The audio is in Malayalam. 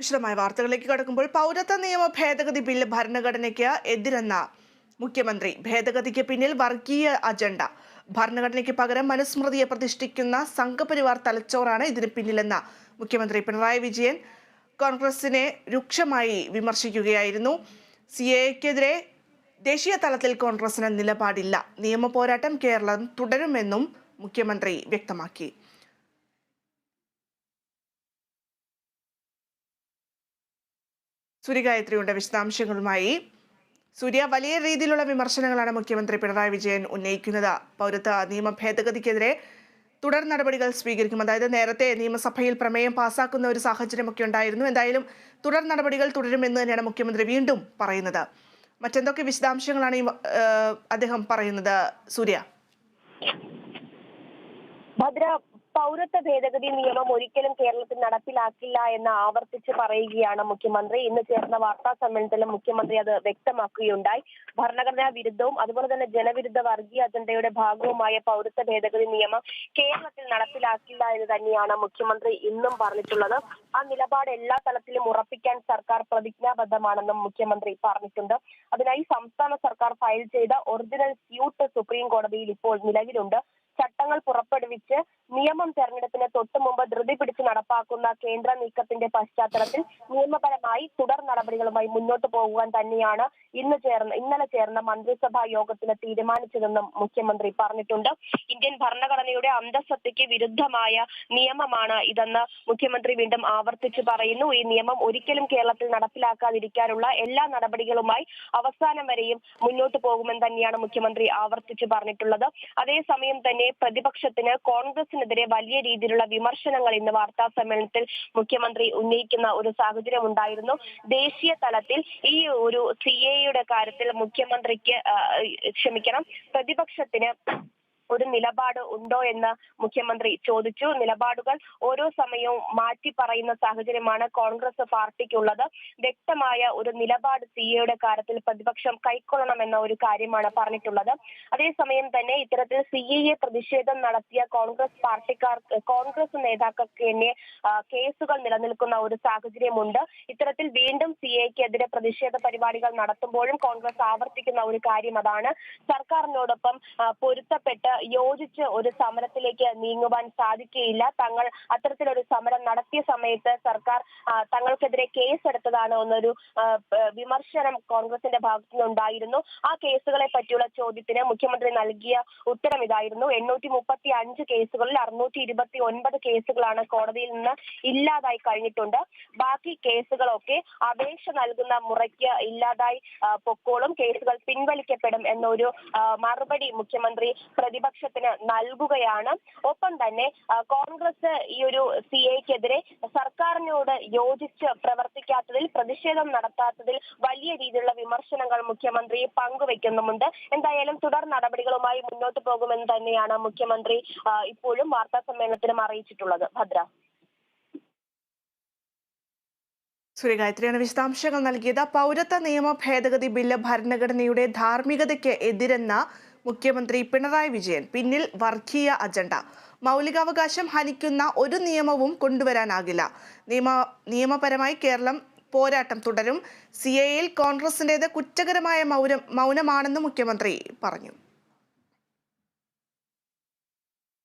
വിശദമായ വാർത്തകളിലേക്ക് കടക്കുമ്പോൾ പൗരത്വ നിയമ ഭേദഗതി ബില്ല് ഭരണഘടനയ്ക്ക് എതിരെന്ന മുഖ്യമന്ത്രി. ഭേദഗതിക്ക് പിന്നിൽ വർഗീയ അജണ്ട. ഭരണഘടനയ്ക്ക് പകരം മനുസ്മൃതിയെ പ്രതിഷ്ഠിക്കുന്ന സംഘപരിവാർ തലച്ചോറാണ് ഇതിന് പിന്നിലെന്ന മുഖ്യമന്ത്രി പിണറായി വിജയൻ കോൺഗ്രസിനെ രൂക്ഷമായി വിമർശിക്കുകയായിരുന്നു. സി എക്കെതിരെ ദേശീയ തലത്തിൽ കോൺഗ്രസിന് നിലപാടില്ല. നിയമ പോരാട്ടം കേരളം തുടരുമെന്നും മുഖ്യമന്ത്രി വ്യക്തമാക്കി. സൂര്യഗായത്രിയുടെ വിശദാംശങ്ങളുമായി. സൂര്യ വലിയ രീതിയിലുള്ള വിമർശനങ്ങളാണ് മുഖ്യമന്ത്രി പിണറായി വിജയൻ ഉന്നയിക്കുന്നത്. പൗരത്വ നിയമ ഭേദഗതിക്കെതിരെ തുടർ നടപടികൾ സ്വീകരിക്കും. അതായത് നേരത്തെ നിയമസഭയിൽ പ്രമേയം പാസാക്കുന്ന ഒരു സാഹചര്യമൊക്കെ ഉണ്ടായിരുന്നു. എന്തായാലും തുടർ നടപടികൾ തുടരുമെന്ന് തന്നെയാണ് മുഖ്യമന്ത്രി വീണ്ടും പറയുന്നത്. മറ്റെന്തൊക്കെ വിശദാംശങ്ങളാണ് ഈ അദ്ദേഹം പറയുന്നത് സൂര്യ? ഭദ്ര പൗരത്വ ഭേദഗതി നിയമം ഒരിക്കലും കേരളത്തിൽ നടപ്പിലാക്കില്ല എന്ന് ആവർത്തിച്ച് പറയുകയാണ് മുഖ്യമന്ത്രി. ഇന്ന് ചേർന്ന വാർത്താ സമ്മേളനത്തിലും മുഖ്യമന്ത്രി അത് വ്യക്തമാക്കുകയുണ്ടായി. ഭരണഘടനാ വിരുദ്ധവും അതുപോലെ തന്നെ ജനവിരുദ്ധ വർഗീയ അജണ്ടയുടെ ഭാഗവുമായ പൗരത്വ ഭേദഗതി നിയമം കേരളത്തിൽ നടപ്പിലാക്കില്ല എന്ന് തന്നെയാണ് മുഖ്യമന്ത്രി ഇന്നും പറഞ്ഞിട്ടുള്ളത്. ആ നിലപാട് എല്ലാ തലത്തിലും ഉറപ്പിക്കാൻ സർക്കാർ പ്രതിജ്ഞാബദ്ധമാണെന്നും മുഖ്യമന്ത്രി പറഞ്ഞിട്ടുണ്ട്. അതിനായി സംസ്ഥാന സർക്കാർ ഫയൽ ചെയ്ത ഒറിജിനൽ സ്യൂട്ട് സുപ്രീം കോടതിയിൽ ഇപ്പോൾ നിലവിലുണ്ട്. ചട്ടങ്ങൾ പുറപ്പെടുവിച്ച് നിയമം തെരഞ്ഞെടുപ്പിന് തൊട്ടു മുമ്പ് ധൃതി പിടിച്ച് നടപ്പാക്കുന്ന കേന്ദ്ര നീക്കത്തിന്റെ പശ്ചാത്തലത്തിൽ നിയമപരമായി തുടർ നടപടികളുമായി മുന്നോട്ട് പോകുവാൻ തന്നെയാണ് ഇന്ന് ചേർന്ന ഇന്നലെ ചേർന്ന മന്ത്രിസഭാ യോഗത്തിന് തീരുമാനിച്ചതെന്നും മുഖ്യമന്ത്രി പറഞ്ഞിട്ടുണ്ട്. ഇന്ത്യൻ ഭരണഘടനയുടെ അന്തസ്സത്തയ്ക്ക് വിരുദ്ധമായ നിയമമാണ് ഇതെന്ന് മുഖ്യമന്ത്രി വീണ്ടും ആവർത്തിച്ചു പറയുന്നു. ഈ നിയമം ഒരിക്കലും കേരളത്തിൽ നടപ്പിലാക്കാതിരിക്കാനുള്ള എല്ലാ നടപടികളുമായി അവസാനം വരെയും മുന്നോട്ട് പോകുമെന്ന് തന്നെയാണ് മുഖ്യമന്ത്രി ആവർത്തിച്ചു പറഞ്ഞിട്ടുള്ളത്. അതേസമയം തന്നെ പ്രതിപക്ഷത്തിന് കോൺഗ്രസിനെതിരെ വലിയ രീതിയിലുള്ള വിമർശനങ്ങൾ ഇന്ന് വാർത്താ സമ്മേളനത്തിൽ മുഖ്യമന്ത്രി ഉന്നയിക്കുന്ന ഒരു സാഹചര്യം ഉണ്ടായിരുന്നു. ദേശീയ തലത്തിൽ ഈ ഒരു സി എയുടെ കാര്യത്തിൽ മുഖ്യമന്ത്രിക്ക് ക്ഷമിക്കണം പ്രതിപക്ഷത്തിന് ഒരു നിലപാട് ഉണ്ടോ എന്ന് മുഖ്യമന്ത്രി ചോദിച്ചു. നിലപാടുകൾ ഓരോ സമയവും മാറ്റി പറയുന്ന സാഹചര്യമാണ് കോൺഗ്രസ് പാർട്ടിക്കുള്ളത്. വ്യക്തമായ ഒരു നിലപാട് സി എയുടെ കാര്യത്തിൽ പ്രതിപക്ഷം കൈക്കൊള്ളണമെന്ന ഒരു കാര്യമാണ് പറഞ്ഞിട്ടുള്ളത്. അതേസമയം തന്നെ ഇത്തരത്തിൽ സി എ പ്രതിഷേധം നടത്തിയ കോൺഗ്രസ് പാർട്ടിക്കാർ കോൺഗ്രസ് നേതാക്കൾക്ക് തന്നെ കേസുകൾ നിലനിൽക്കുന്ന ഒരു സാഹചര്യമുണ്ട്. ഇത്തരത്തിൽ വീണ്ടും സി എക്കെതിരെ പ്രതിഷേധ പരിപാടികൾ നടത്തുമ്പോഴും കോൺഗ്രസ് ആവർത്തിക്കുന്ന ഒരു കാര്യം അതാണ്. സർക്കാരിനോടൊപ്പം പൊരുത്തപ്പെട്ട് യോജിച്ച് ഒരു സമരത്തിലേക്ക് നീങ്ങുവാൻ സാധിക്കുകയില്ല. തങ്ങൾ അത്തരത്തിലൊരു സമരം നടത്തിയ സമയത്ത് സർക്കാർ തങ്ങൾക്കെതിരെ കേസ് എടുത്തതാണ് എന്നൊരു വിമർശനം കോൺഗ്രസിന്റെ ഭാഗത്തു നിന്നുണ്ടായിരുന്നു. ആ കേസുകളെ പറ്റിയുള്ള ചോദ്യത്തിന് മുഖ്യമന്ത്രി നൽകിയ ഉത്തരം ഇതായിരുന്നു. എണ്ണൂറ്റി മുപ്പത്തി അഞ്ച് കേസുകളിൽ അറുന്നൂറ്റി ഇരുപത്തി ഒൻപത് കേസുകളാണ് കോടതിയിൽ നിന്ന് ഇല്ലാതായി കഴിഞ്ഞിട്ടുണ്ട്. ബാക്കി കേസുകളൊക്കെ അപേക്ഷ നൽകുന്ന മുറയ്ക്ക് ഇല്ലാതായി പൊക്കോളും. കേസുകൾ പിൻവലിക്കപ്പെടും എന്നൊരു മറുപടി മുഖ്യമന്ത്രി പ്രതിപക്ഷത്തിന് നൽകുകയാണ്. ഒപ്പം തന്നെ കോൺഗ്രസ് ഈ ഒരു സി എക്കെതിരെ സർക്കാരിനോട് യോജിച്ച് പ്രവർത്തിക്കാത്തതിൽ പ്രതിഷേധം നടത്താത്തതിൽ വലിയ രീതിയിലുള്ള വിമർശനങ്ങൾ മുഖ്യമന്ത്രി പങ്കുവെക്കുന്നുമുണ്ട്. എന്തായാലും തുടർ നടപടികളുമായി മുന്നോട്ട് പോകുമെന്ന് തന്നെയാണ് മുഖ്യമന്ത്രി ഇപ്പോഴും വാർത്താ സമ്മേളനത്തിലും അറിയിച്ചിട്ടുള്ളത്. ഭദ്ര. സൂര്യഗായത്രിയാണ് വിശദാംശങ്ങൾ നൽകിയത്. പൗരത്വ നിയമ ഭേദഗതി ബില്ല് ഭരണഘടനയുടെ ധാർമ്മികതയ്ക്ക് എതിരെന്ന മുഖ്യമന്ത്രി പിണറായി വിജയൻ പിന്നിൽ വർഗീയ അജണ്ട. മൗലികാവകാശം ഹനിക്കുന്ന ഒരു നിയമവും കൊണ്ടുവരാനാകില്ല. നിയമ നിയമപരമായി കേരളം പോരാട്ടം തുടരും. സി എയിൽ കോൺഗ്രസിന്റേത് കുറ്റകരമായ മൗനം മൗനമാണെന്ന് മുഖ്യമന്ത്രി പറഞ്ഞു.